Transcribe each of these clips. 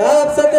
आप सत्य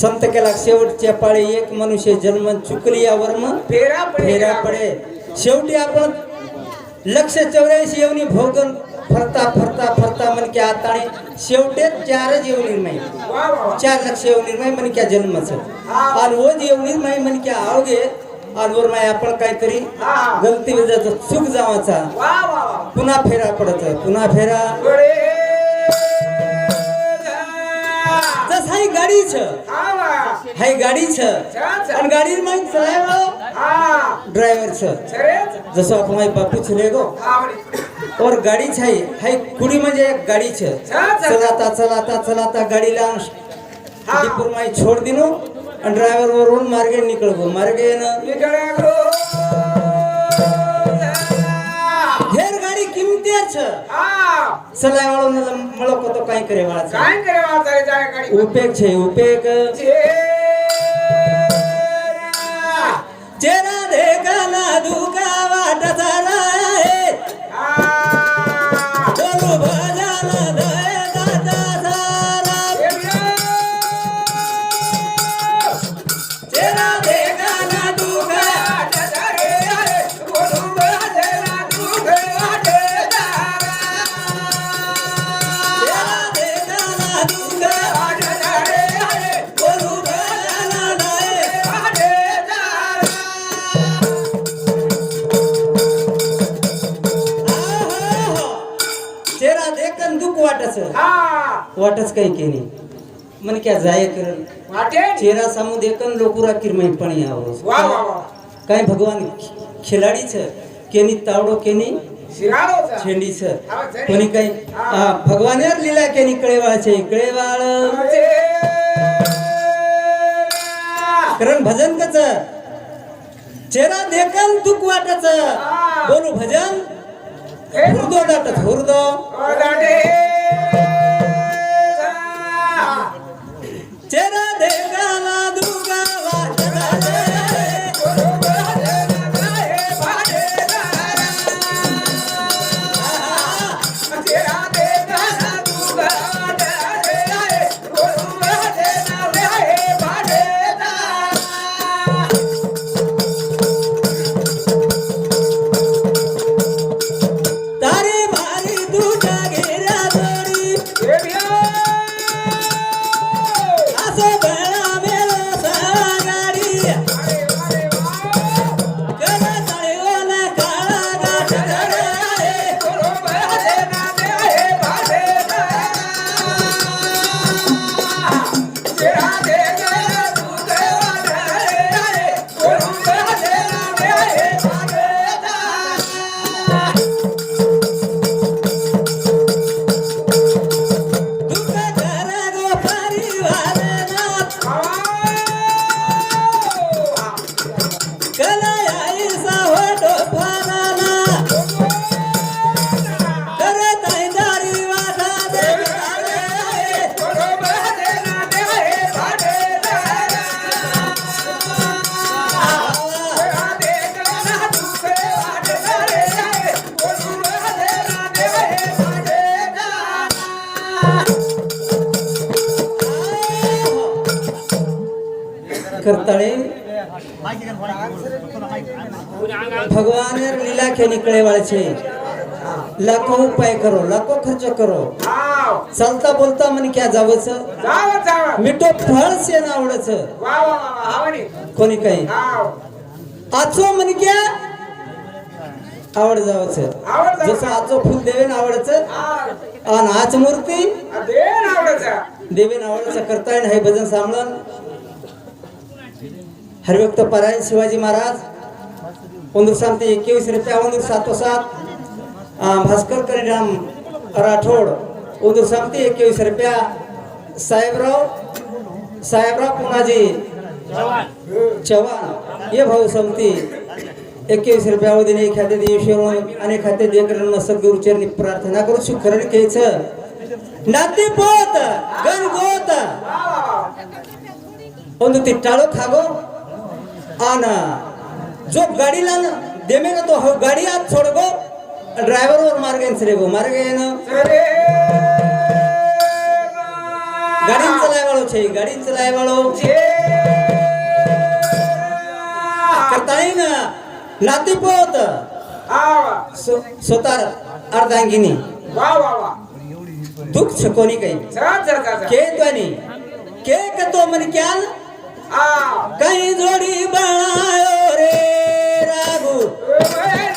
संत केला शेवटच्या पाळी एक मनुष्य जन्म चुकली या वर्म फेरा फेरा पडे. शेवटी आपण लक्ष चौऱ्याऐंशी येऊनी भोगन. फरता फरता फरता मनक्या आताने शेवटे चारच येऊ निर्मय. चार लक्ष येऊ निर्मय मनक्या जन्मच. आणि ओज येऊ निर्मय मनक्या आवगे आणि वर माय आपण काहीतरी. गलती विजाचं चूक जावाचा. पुन्हा फेरा पडत. पुन्हा फेरा. गडे जस हाय गाडीच हा छान छान आणि गाडी माहीत चलाय हा। ड्रायव्हरच खरेच जसं आपण माहिती बापू छले गो और गाडीच आहे हाय कुडी म्हणजे एक छान, छान. चलाता चलाता चलाता गाडीला हा. दीपूर माई छोड दिनो। आणि ड्रायव्हर वरून मार्गे निकळ गो मार्गे न निकडे गो गाडी किमतीच हा. सलाय वाळून मळक तो काय करे वाळाचा? काय करे वाचारे जाय गाडी उपेग छे उपेग. चेहरा देखाना दुका वाटत राहे बोलू भजन दय दाता सारा. चेहरा देखाना वाटच काही केली. मन क्या जाय कर चेहरा सामू देखन लोकुरा किरमय पण यावं. काय भगवान खिलाडीच? केनी तावडो केनी छेंडीच कोणी काही हा, भगवानेर लिला केनी कळेवाळचे. कळेवाळ. कारण भजन कच चेहरा देखन दुख वाटच. बोलू भजन? हुरदो डाटत हुरदो. चेहरा देखाना के निकळे वाळचे लाखो उपाय करो लाखो खर्च करो. चालता बोलता म्हणे क्या जावच? जावं जावं. मिठो फळ से आचो म्हणे क्या? आवड जावचं. जसं आचो फुल देवेन आवडच आणि आच मूर्ती आवडायचा देवेन आवडचं. करता येईल हे भजन सांभळण हरिभक्त पारायण शिवाजी महाराज ओंदूर सांगते एकवीस रुपया ओंदूर सातो सात अं, भास्कर करिराम राठोड ओंदूर सांगते एकवीस रुपया साहेबराव साहेबराव पुनाजी चव्हाण ये भाऊ समती एकवीस रुपया वदिने एखाद्या दिवशी अनेक खाते देकर सद्गुरुचरणी प्रार्थना करू शुक्रन घ्यायचं नाते पोत गणगोत ಒಂದು ತಿಟ್ಟಾಳು खागो आन जो गाडीला देमे ना तो हो गाडी आत सोडगो ड्रायव्हर वर मार्ग रे गो मार्ग येन अरे गाडीन चलायवाळो छे गाडीन चलायवाळो. करता येईन नाते पोत. हाव सो- स्वतः अर्धांगिनी. वा वा वा. दुःख छकोनी काही? के त्वानी के कतो मन क्याल? काही जोडी बनायो रे. Thiago!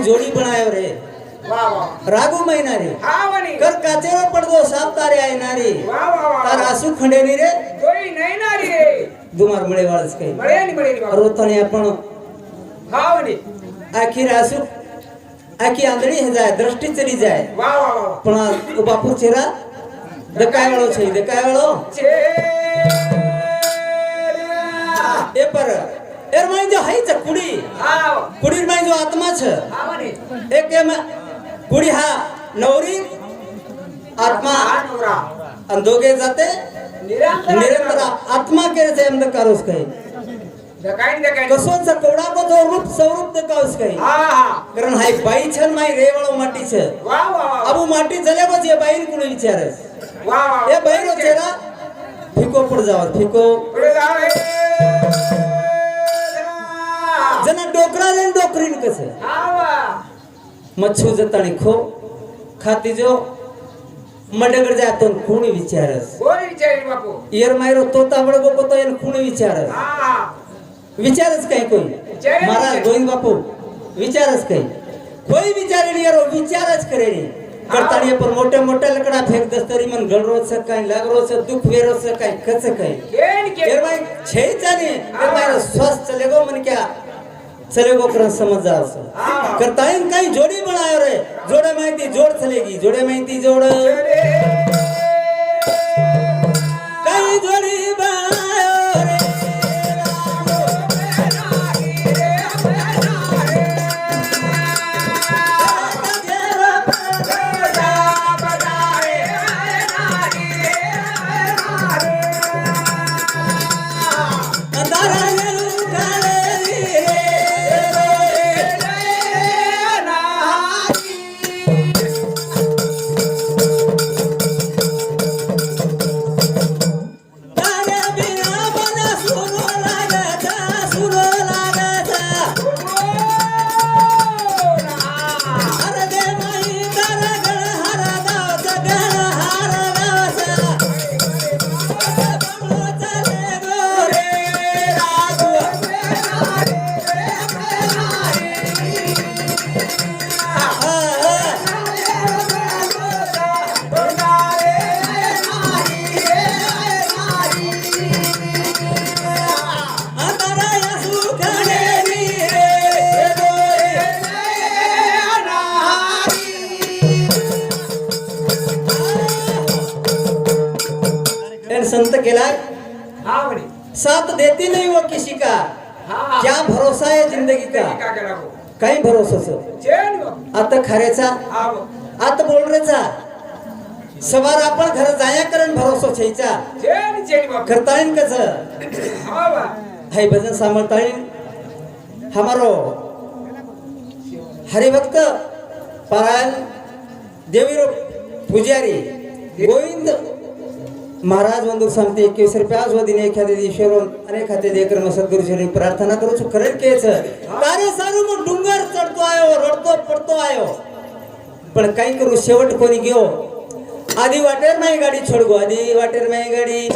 ભાઈ જોડી બનાવ્યો રે. રાગુ મહિનારી કર કાચેરો પડદો સાપતા રે આય નારી. તાર આસુ ખંડેની રે. જોઈ નઈ નારી રે દુમાર મળે વાળસ કઈ. મળે ની મળે ની રોતણે પણ હાવની આખી રાસુ આખી આંધળી હજાય દ્રષ્ટિ ચલી જાય. વાહ વાહ પણ બાપુ ચેરા દકાયવાળો છે દકાયવાળો. છે એ પર जो है कुड़ी। कुड़ी হইছে কুড়ি जो आत्मा যে एक ছে এক कुड़ी হা नौरी आत्मा। आणि दोघे जाते निरंतर आत्मा। केले ते अमद करूस काही। कसोच कोडा को तो रूप स्वरूप दे हाँ हाँ। करन हाई बाई छन माई रेवळ माटी छे। अबू माटी जले बस ये बाईन कुणी वाव ये रो चेहरा फिको पड जाओ फिको। पड जाओ जना डोकरा रे डोकरीन कसे? मच्छू जताणी खो खाती जो मडगड जातो कोणी विचारस बापू? इयर मायरो तोता बडगो तो एन कोणी विचारस. हा. विचारच काही कोई महाराज. गोविंद बापू विचारच काही कोई विचारे नहीं यारो विचारच करे नहीं करतानी पर मोठे मोठे लकड़ा फेक दस्तरी मन गळरो छ काही लागरो छ दुख वेरो काही कच काही केन केन. एरमाई छे जाने एरमाई स्वस्थ चलेगो मन क्या चलेगो कर समझ जा सो हाँ। काही जोड़ी बनायो रे जोड़े माहिती जोड़ चलेगी जोड़े माहिती जोड़। काही भरोसाच? आता खऱ्याचा. आता बोलरेचा सवार आपण घर जाया करण भरोसा छेचा कच हा बा हाय भजन सांभाळताळीन. हमारो. हरिभक्त पारायण देवीरो पुजारी गोविंद महाराज वंदू सांगते केसर प्याज व एखाद्या एखादे दिवशीवरून अनेक खाते दे कर्म सद्गुरुचरणी प्रार्थना करू छु खरं केच. कार्य सारू मग डुंगर चढतो आयो रडतो पडतो आयो. पण काही करू शेवट कोणी घेऊ आधी वाटेर नाही गाडी छोडगो. आधी वाटेर नाही गाडी.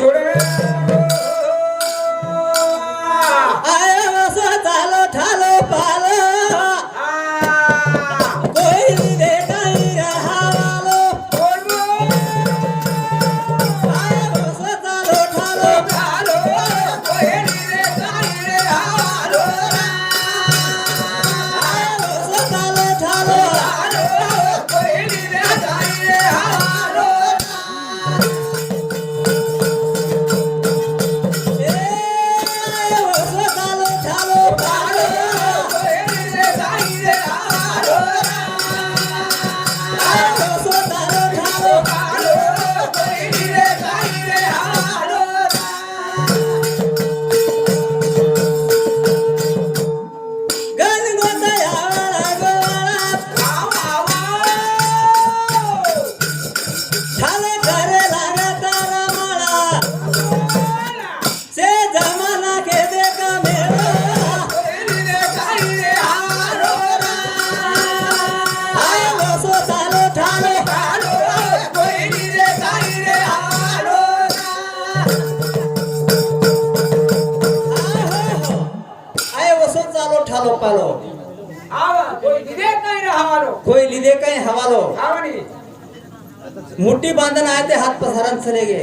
मुठी बांधन आहे ते हात पसारान चले गे.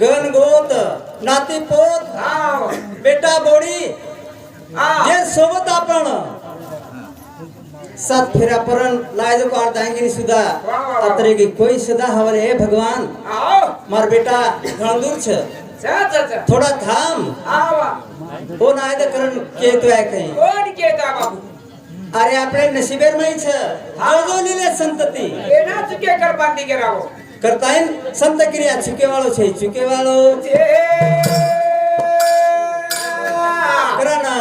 गण गोत नाती पोत बेटा बोडी. जे सोबत आपण सात फेऱ्या परण लायद को अर्धांगिनी सुद्धा वा, वा, वा. अतरे की कोई सदा हवले हे भगवान. मार बेटा घण दूर छ थोडा थांब. ओ नायद करण के तो काही? कोण केता बाबू अरे आपले नशिबेर माही छ जो लिले संतती एना चुके कर बांधी के राहो કરતાઈન સંત ક્રિયા ચૂકેવાળો છે ચૂકેવાળો કરાના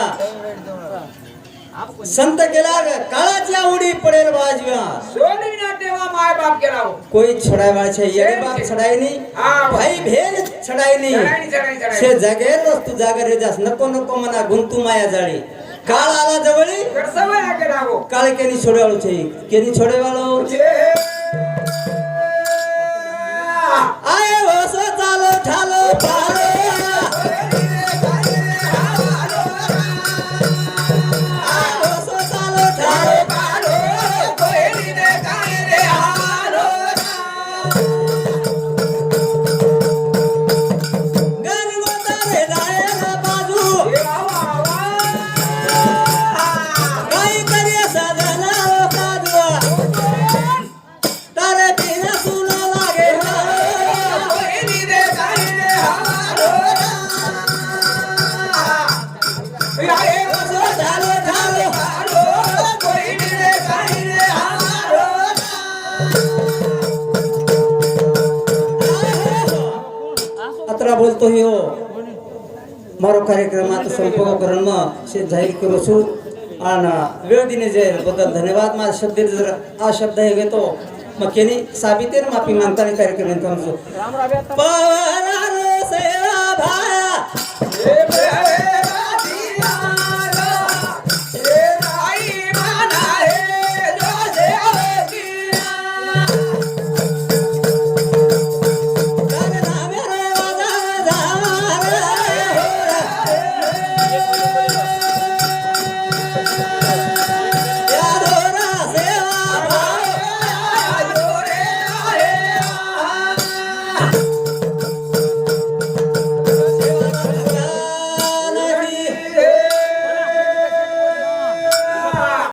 સંત કેલા કાળાચિયા ઉડી પડેલ બાજવા सोनी ना देवा माय बाप के राहो કોઈ છડાવા છે યે બાપ છડાય ની હા. ભાઈ ભેન છડાય ની चढाई चढाई છે चढाई जागेर वस्तू जागर जास नको नको मना गुंतू माया जाळी કાળ આલા જવળી કરસવા આગળ આવો કાલે કેની છોડેવાળો છે કેની છોડેવાળો છે આયો સો ચાલો ચાલો પાડો બોલતો હો મારો કાર્યક્રમ આ તો સંપૂર્ણકરણમાં છે જાહેર કરું છું અને વેળદીને જય બદલ ધન્યવાદ માં શબ્દ આ શબ્દ એ તો મકેની સાબિતે માફી માંગતા કાર્યક્રમ કરું છું રામ રામ સેવા ભાયા